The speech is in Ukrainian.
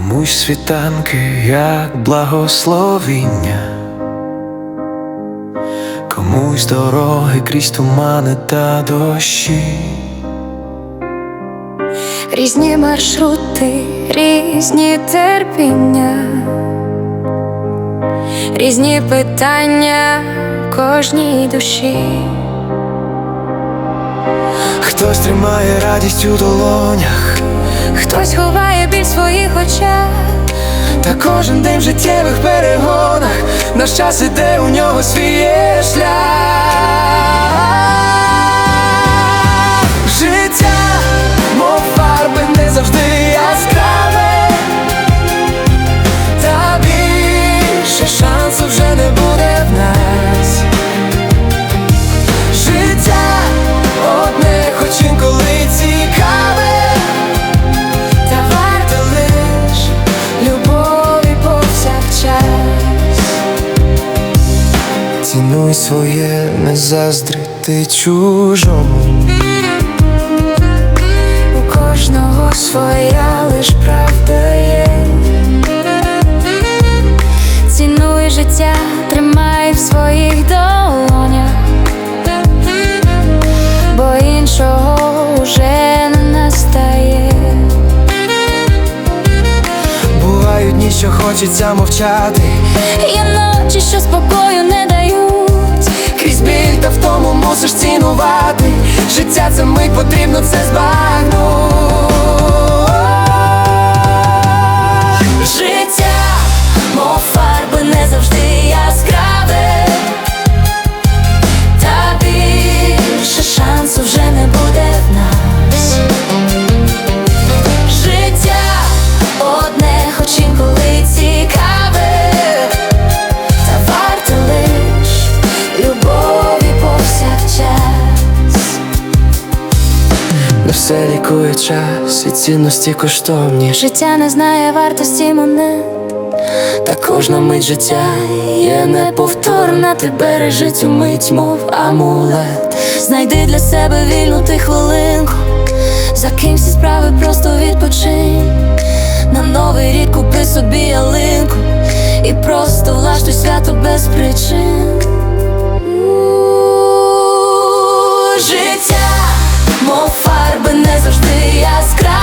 Комусь світанки, як благословіння, комусь дороги крізь тумани та дощі. Різні маршрути, різні терпіння, різні питання кожній душі. Хтось тримає радість у долонях, Хтось ховає біль своїх очах, та кожен день в життєвих перегонах наш час іде у нього свій шлях. Цінуй своє, не заздрити чужому. У кожного своя лиш правда є. Цінуй життя, тримай в своїх долонях, бо іншого уже не настає. Бувають дні, що хочеться мовчати. Є ночі, що спокою не дають. в тому мусиш цінувати. Життя це мить потрібно це збагнути. Все лікує час і цінності коштовні. Життя не знає вартості монет. Та кожна мить життя є неповторна. Ти бережи цю мить, мов амулет. Знайди для себе вільну ти хвилинку, за всі справи просто відпочинь. На новий рік купи собі ялинку і просто влаштуй свято без причин. У,